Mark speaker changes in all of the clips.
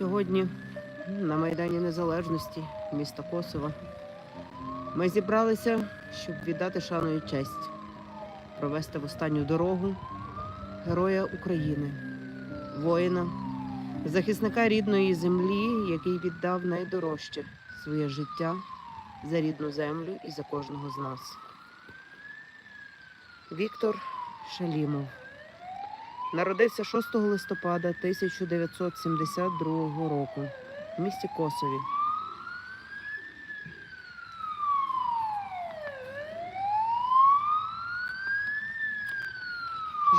Speaker 1: Сьогодні на Майдані Незалежності міста Косова ми зібралися, щоб віддати шану і честь, провести в останню дорогу героя України, воїна, захисника рідної землі, який віддав найдорожче своє життя за рідну землю і за кожного з нас. Віктор Шалімов народився 6 листопада 1972 року в місті Косові.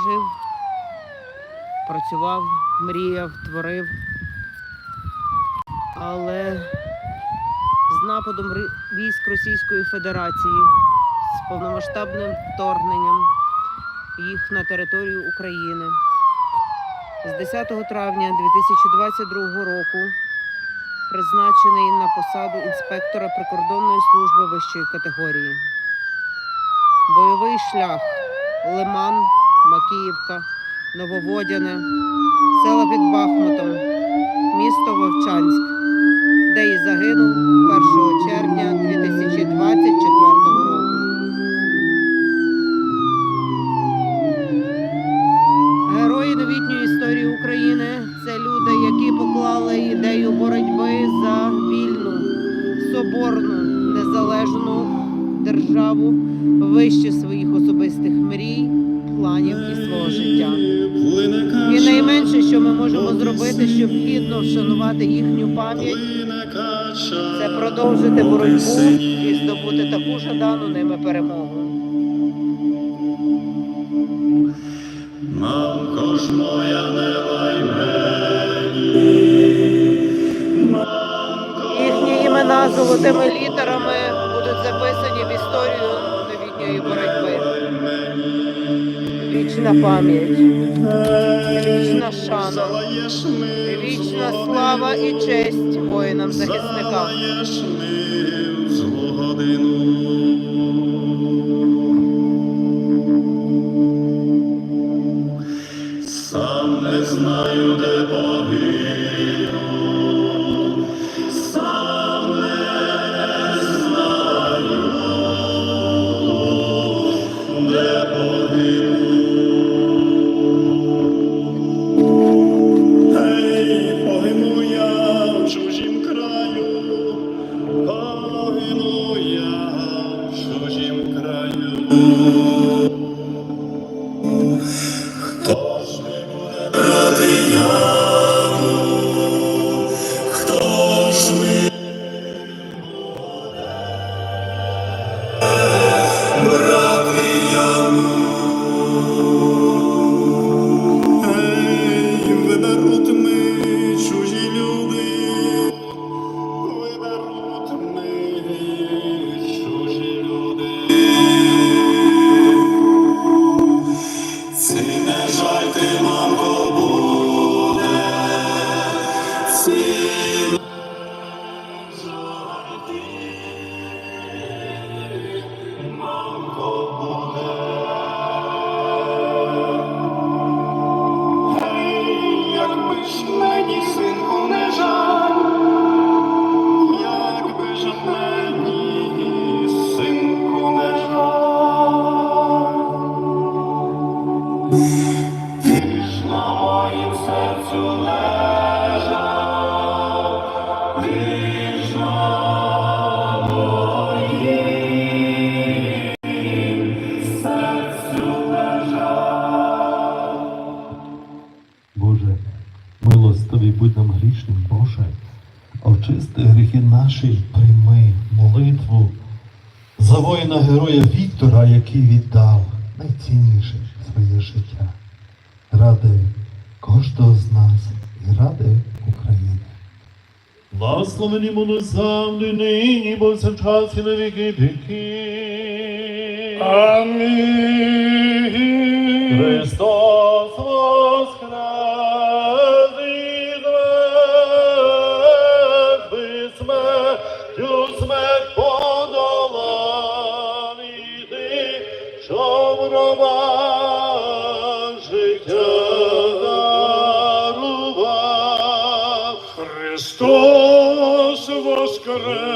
Speaker 1: Жив, працював, мріяв, творив. Але з нападом військ Російської Федерації, з повномасштабним вторгненням їх на територію України. З 10 травня 2022 року призначений на посаду інспектора прикордонної служби вищої категорії. Бойовий шлях Лиман, Макіївка, Нововодяне, села під Бахмутом, місто Вовчанськ, де і загинув 1 червня 2024 року. Герої новітньої історії України це люди, які поклали ідею боротьби за вільну, соборну, незалежну державу вище своїх особистих мрій, планів і свого життя. І найменше, що ми можемо зробити, щоб гідно вшанувати їхню пам'ять, це продовжити боротьбу і здобути таку жадану ними перемогу. Золотими літерами будуть записані в історію новітньої боротьби. Вічна пам'ять, вічна шана, вічна слава і честь воїнам-захисникам.
Speaker 2: Сам не знаю, де погину,
Speaker 3: очисти гріхи наші, прийми молитву за воїна героя Віктора, який віддав найцінніше своє життя ради кожного з нас і ради України. Благословені му завжди нині, бо час і на віки віки.
Speaker 2: Амінь.
Speaker 3: Христос воскрес
Speaker 4: correr.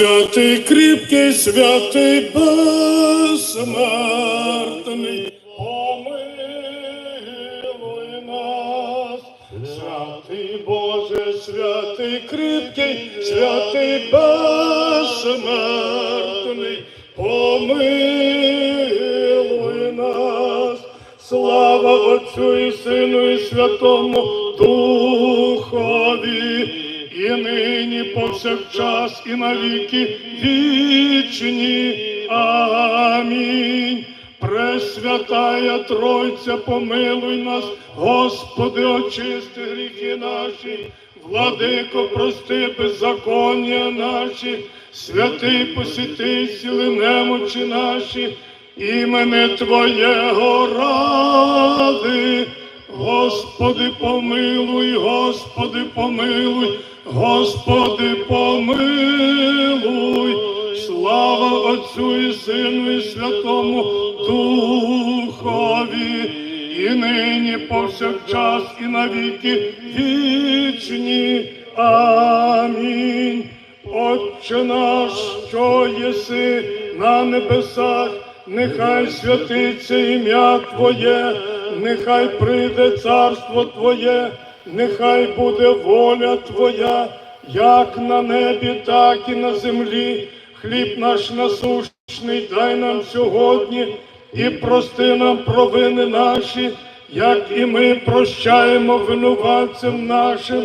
Speaker 3: Святий кріпкий, святий безсмертний, помилуй нас.
Speaker 4: Святий Боже, святий кріпкий, святий безсмертний, помилуй нас. Слава Отцю і Сину і Святому Духові, і нині повсякчас, і навіки вічні. Амінь. Пресвятая Тройця, помилуй нас, Господи, очисти гріхи наші, владико, прости беззаконня наші, святий посіти сіли немочі наші, імени Твоєго ради. Господи, помилуй, Господи, помилуй, Господи, помилуй, слава Отцю і Сину і Святому Духові, і нині повсякчас, і навіки вічні. Амінь. Отче наш, що єси на небесах, нехай святиться ім'я Твоє, нехай прийде царство Твоє, нехай буде воля Твоя, як на небі, так і на землі. Хліб наш насущний дай нам сьогодні і прости нам провини наші, як і ми прощаємо винуватцям нашим,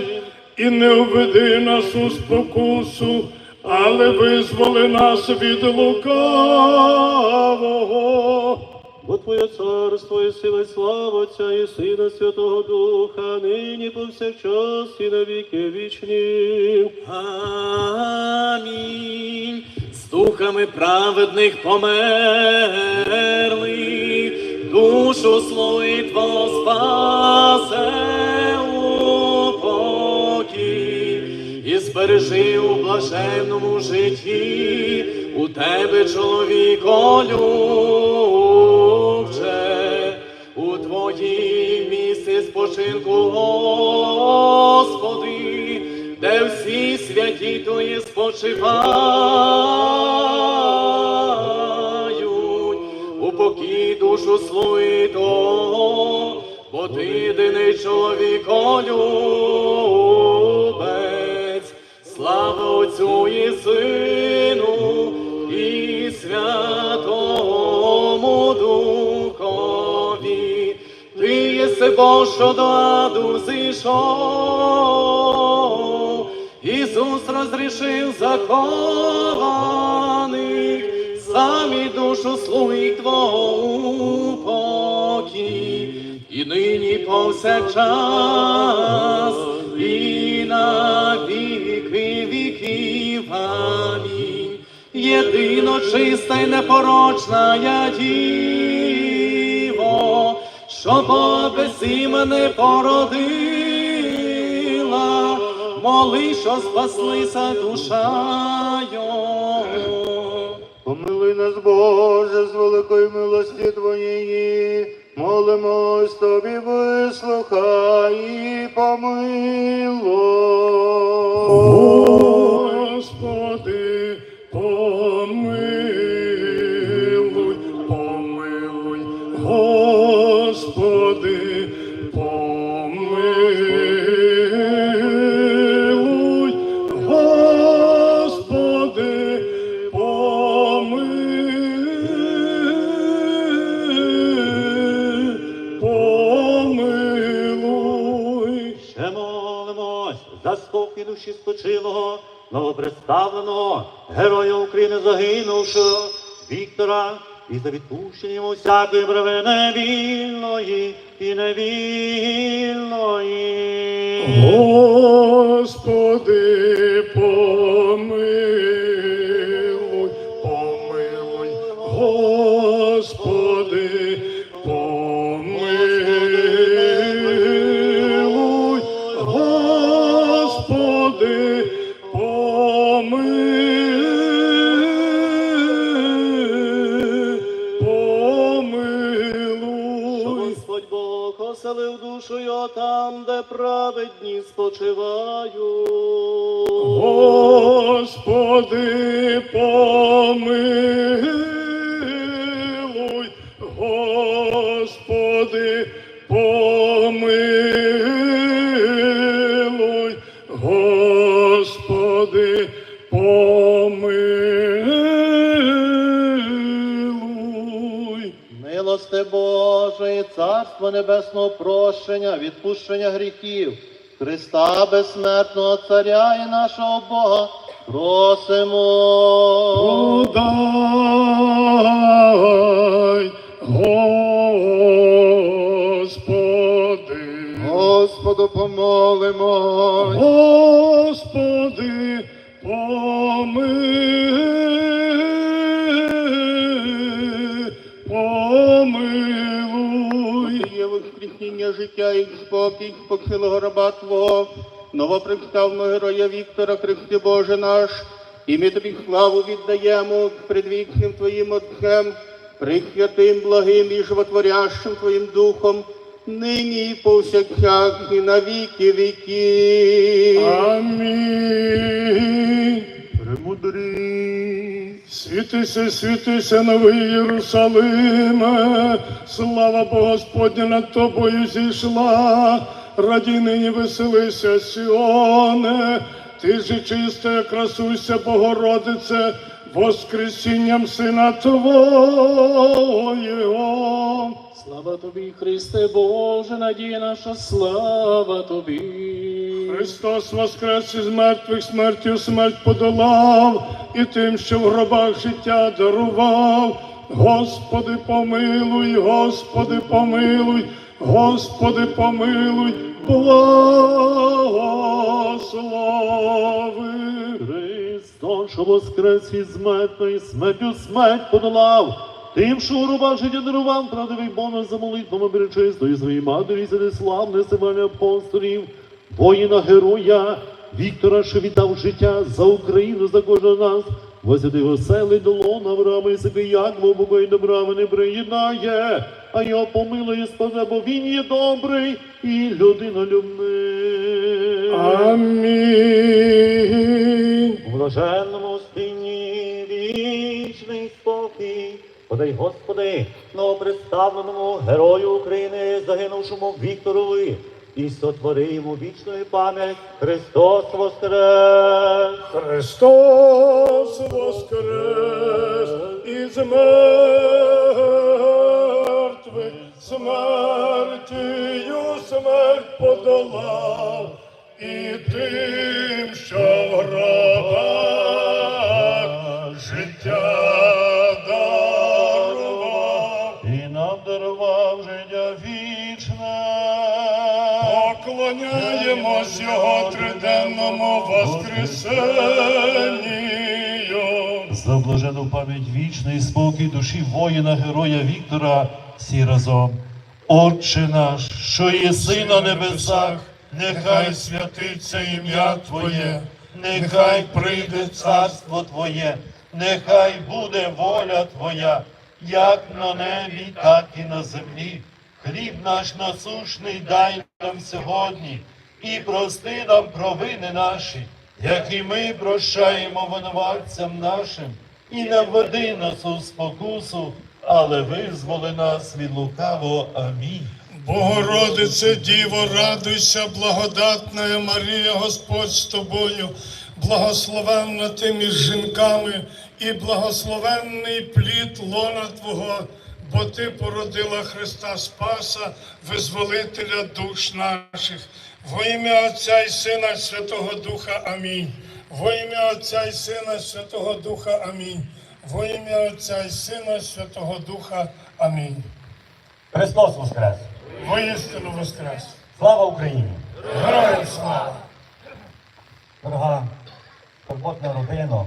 Speaker 4: і не введи нас у спокусу, але визволи нас від лукавого.
Speaker 3: Бо Твоє царство і сила, і слава Отця і Сина Святого Духа, нині повсякчас і на віки вічні.
Speaker 5: Амінь. З духами праведних померли, душу славитво спасе у покій і збережи у блаженному житті у тебе, чоловіко любче, у твоїй місці спочинку, Господи, де всі святі твої спочивають, у покій душу слуги того, бо ти єдиний чоловіколюбець, слава Отцю і Сину і Святому Духові. Що до аду зійшов, Ісус розрішив закованих, самі душу слуги Твого у покій, і нині повсякчас, і на віки віків. Амінь. Єдино чиста й непорочна я діво, що Бога без імени породила, моли, що спаслися душа його.
Speaker 6: Помилуй нас, Боже, з великої милості Твоєї, молимось Тобі, вислухай і помилуй.
Speaker 4: Господи,
Speaker 3: спокій душі спочилого, новопредставленого героя України загинувшого Віктора, і за відпущення йому всякої провини вільної і невільної.
Speaker 4: Господи,
Speaker 3: праведні спочивають.
Speaker 4: Господи, помилуй,
Speaker 5: Царство Небесного прощення, відпущення гріхів, Христа безсмертного Царя і нашого Бога, просимо.
Speaker 4: Подай, Господи,
Speaker 6: Господу помолимось.
Speaker 4: Господи, помилуй,
Speaker 5: життя і спокій, спокійного раба Твого, новопредставного героя Віктора, Христи Боже наш, і ми тобі славу віддаємо предвічним Твоїм Отцем, прихвятим, благим і животворящим Твоїм Духом, нині і повсякчас, і на віки віків.
Speaker 4: Амінь.
Speaker 6: Премудрі.
Speaker 4: Світися, світися, новий Єрусалиме, слава Бога Господня над тобою зійшла, радій нині веселися, Сіоне, ти ж чиста, красуйся, Богородице, воскресінням Сина Твого.
Speaker 3: Слава тобі, Христе Боже, надія наша, слава тобі.
Speaker 4: Христос воскрес із мертвих смертю смерть подолав, і тим, що в гробах життя дарував. Господи, помилуй, Господи, помилуй, Господи, помилуй, благослови.
Speaker 3: Христос, що воскрес із смертної смертю смерть подолав. Тим, що у рубах життя дарував, правдивий бонус за молитвами беречистої своїй матері, славне Семеня апостолів, воїна героя Віктора, що віддав життя за Україну, за кожного нас. Возяди оселий до лона Авраама і себе, як Бога і добра не приєднає, а його помилує спасе, бо він є добрий і людинолюбний.
Speaker 4: Амінь.
Speaker 3: У блаженному спині вічний спокій. Подай, Господи, новопредставленому герою України, загинувшому Вікторові, і сотвори йому вічною пам'ять Христос Воскрес!
Speaker 4: Христос воскрес із мертвих, смертію смерть подолав, і тим, що в гробах життя Поклоняємось Його триденному воскресенню.
Speaker 3: За блажену пам'ять вічний спокій душі воїна, героя Віктора, всі разом. Отче наш, що єси на небесах,
Speaker 4: нехай святиться ім'я Твоє, нехай прийде царство Твоє, нехай буде воля Твоя, як на небі, так і на землі. Хліб наш насушний дай нам сьогодні, і прости нам провини наші, як і ми прощаємо винуватцям нашим, і не введи нас у спокусу, але визволи нас від лукавого. Амінь.
Speaker 7: Богородице Діво, радуйся, благодатна Марія, Господь з тобою, благословенна ти між жінками, і благословенний плід лона Твого, бо Ти породила Христа Спаса, визволителя душ наших. Во ім'я Отця і Сина і Святого Духа. Амінь. Во ім'я Отця і Сина і Святого Духа. Амінь. Во ім'я Отця і Сина і Святого Духа. Амінь.
Speaker 8: Христос Воскрес!
Speaker 7: Воістину воскрес.
Speaker 8: Слава Україні!
Speaker 7: Героям слава!
Speaker 8: Дорога турботна родина,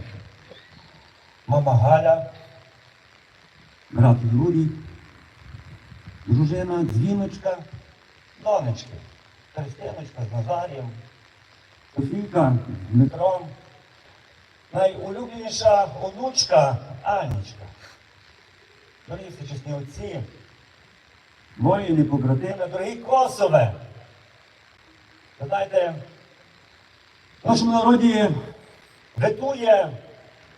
Speaker 8: мама Галя, брат Юрій, дружина Дзвіночка, донечки, Христиночка з Назарієм, Софійка з Дмитром, найулюбленіша онучка Анічка. Дорогі всечесні отці, воїни, побратими, дорогі Косове. Ви знаєте, в нашому народі витує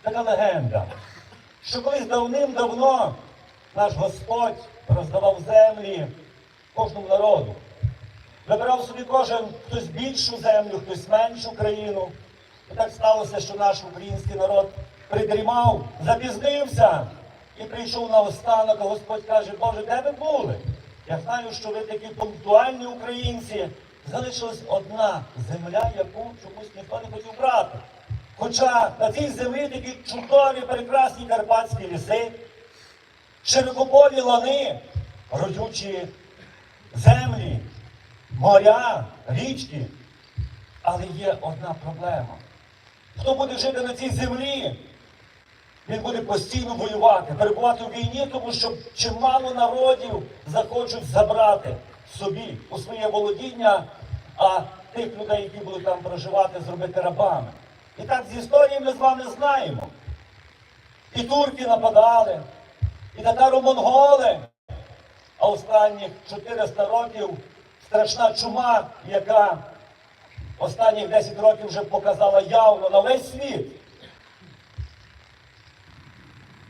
Speaker 8: така легенда, що колись давним-давно наш Господь роздавав землі кожному народу. Вибирав собі кожен хтось більшу землю, хтось меншу країну. І так сталося, що наш український народ придрімав, запізнився і прийшов на останок, а Господь каже, Боже, де ви були? Я знаю, що ви такі пунктуальні українці. Залишилась одна земля, яку чомусь ніхто не хотів брати. Хоча на цій землі такі чудові, прекрасні карпатські ліси, широкополі лани, родючі землі, моря, річки. Але є одна проблема. Хто буде жити на цій землі, він буде постійно воювати, перебувати в війні, тому що чимало народів захочуть забрати собі у своє володіння, а тих людей, які будуть там проживати, зробити рабами. І так з історії ми з вами знаємо. І турки нападали, і татаро-монголи, а останніх 400 років страшна чума, яка останніх 10 років вже показала явно на весь світ.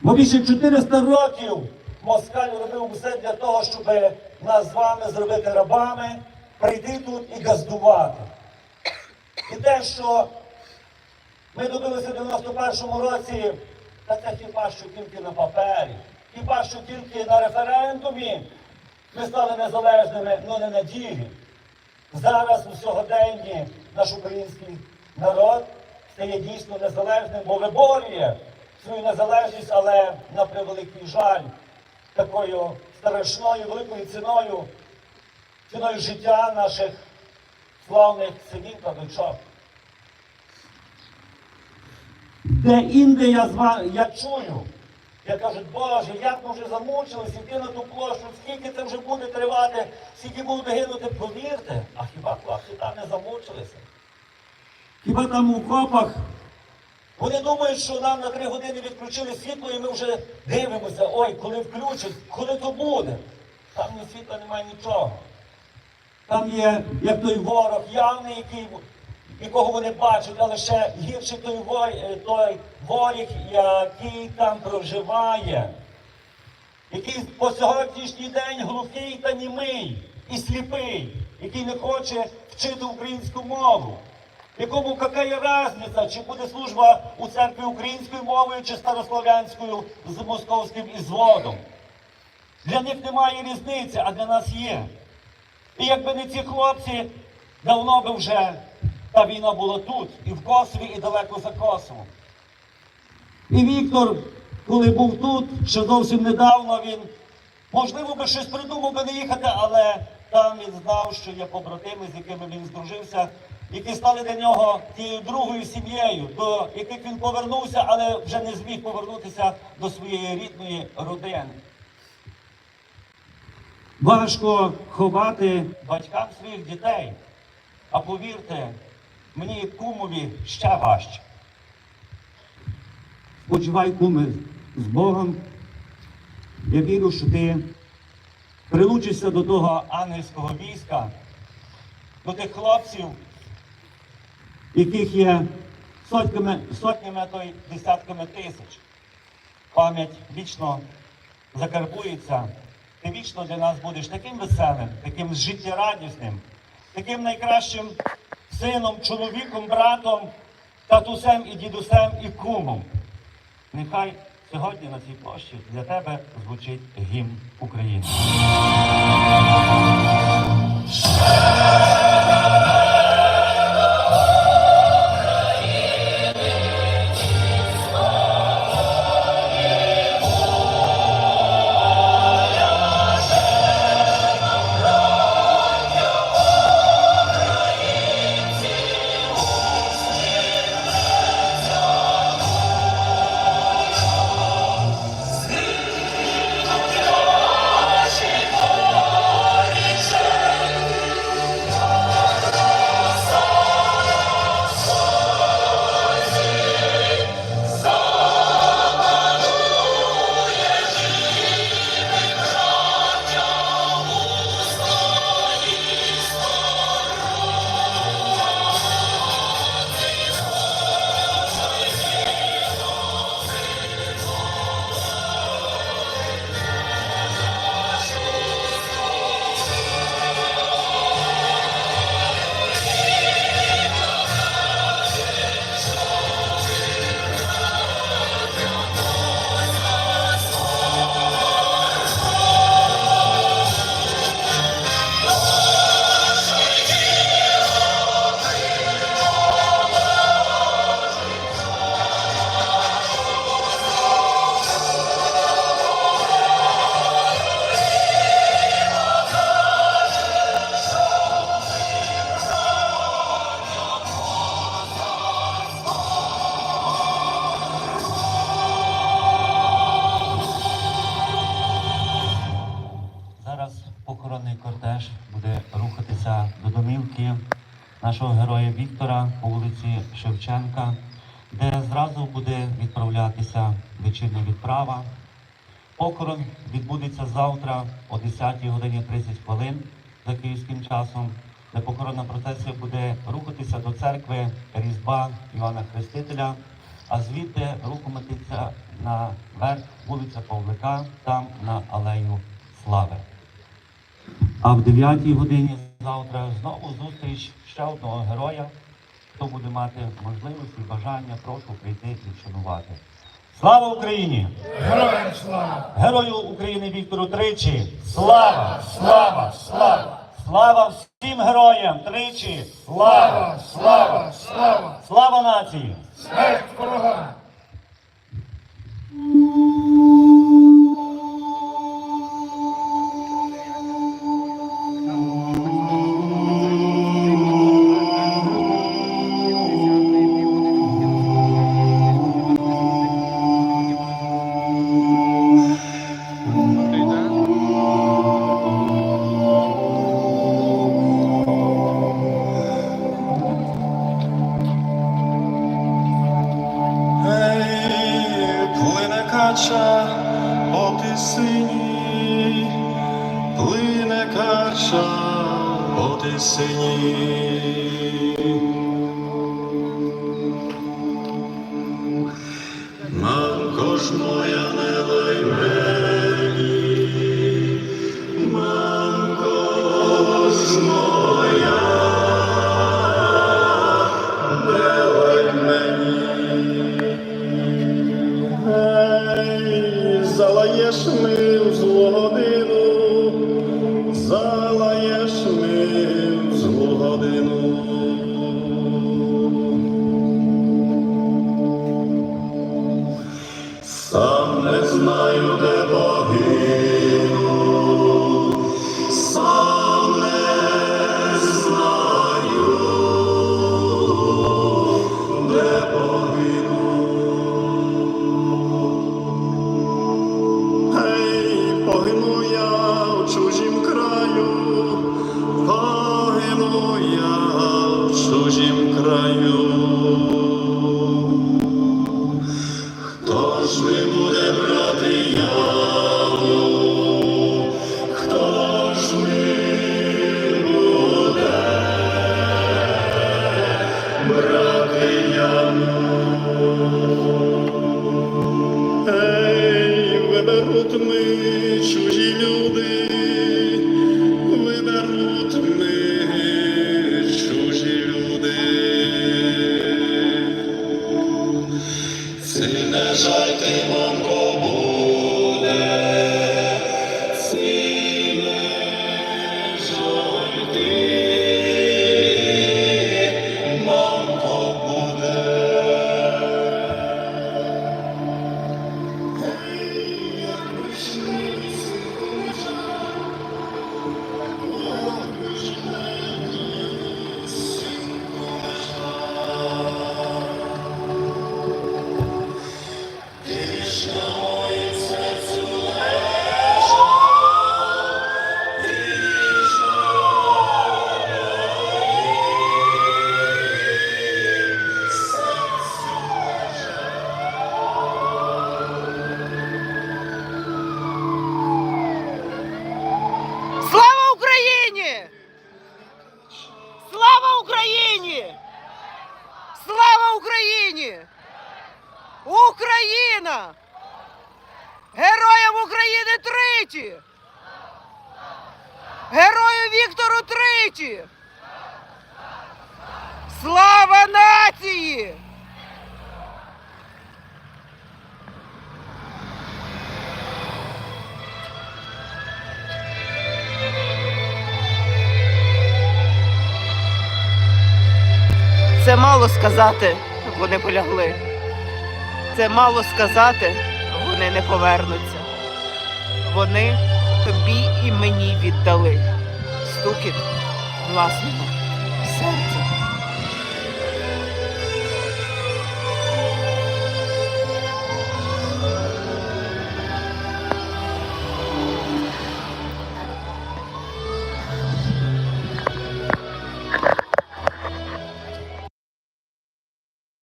Speaker 8: Бо більше 400 років москаль робив все для того, щоб нас з вами зробити рабами, прийти тут і газдувати. І те, що ми добилися в 91-му році, та це хіба що тільки на папері, хіба що тільки на референдумі ми стали незалежними, але не на ділі. Зараз у сьогоденні наш український народ стає дійсно незалежним, бо виборює свою незалежність, але на превеликий жаль, такою страшною великою ціною, ціною життя наших славних синів та дочок. Де інде я з вами, я чую, я кажу, Боже, як ми вже замучилися йти на ту площу, скільки це вже буде тривати, скільки будуть гинути, повірте, а хіба хлопці там не замучилися? Хіба там у копах? Вони думають, що нам на три години відключили світло, і ми вже дивимося, ой, коли включать, коли то буде. Там ні світла немає нічого. Там є як той ворог явний, який, якого вони бачать, але ще гірший той, е, той ворог, який там проживає, який по сьогоднішній день глухий та німий і сліпий, який не хоче вчити українську мову. Якому яка різниця, чи буде служба у церкві українською мовою чи старослов'янською з московським ізводом. Для них немає різниці, а для нас є. І якби не ці хлопці, давно би вже та війна була тут, і в Косові, і далеко за Косовом. І Віктор, коли був тут, ще зовсім недавно він, можливо, би щось придумав би не їхати, але там він знав, що є побратими, з якими він здружився, які стали для нього тією другою сім'єю, до яких він повернувся, але вже не зміг повернутися до своєї рідної родини. Важко ховати батькам своїх дітей. А повірте, мені кумові ще важче. Спочивай, куми, з Богом. Я вірю, що ти прилучишся до того ангельського війська, до тих хлопців, яких є сотнями, сотнями, а то й десятками тисяч. Пам'ять вічно закарбується. Ти вічно для нас будеш таким веселим, таким життєрадісним, таким найкращим сином, чоловіком, братом, татусем і дідусем і кумом. Нехай сьогодні на цій площі для тебе звучить гімн України. Нашого героя Віктора по вулиці Шевченка, де зразу буде відправлятися вечірня відправа. Похорон відбудеться завтра о 10 годині 30 хвилин за київським часом, де похоронна процесія буде рухатися до церкви Різьба Івана Хрестителя, а звідти рухатися наверх вулиця Павлика, там на Алею Слави. А в 9 годині завтра знову зустріч ще одного героя. Хто буде мати можливість і бажання, прошу прийти і вшанувати. Слава Україні!
Speaker 4: Героям слава!
Speaker 8: Герою України Віктору тричі! Слава! Слава! Слава! Слава всім героям! Тричі! Слава!
Speaker 4: Слава! Слава!
Speaker 8: Слава нації!
Speaker 4: Смерть ворогам!
Speaker 2: Lord. Israel. Тричі! Слава нації! Це мало сказати, вони полягли. Це мало сказати, вони не повернуться. Вони тобі і мені віддали стукіт власного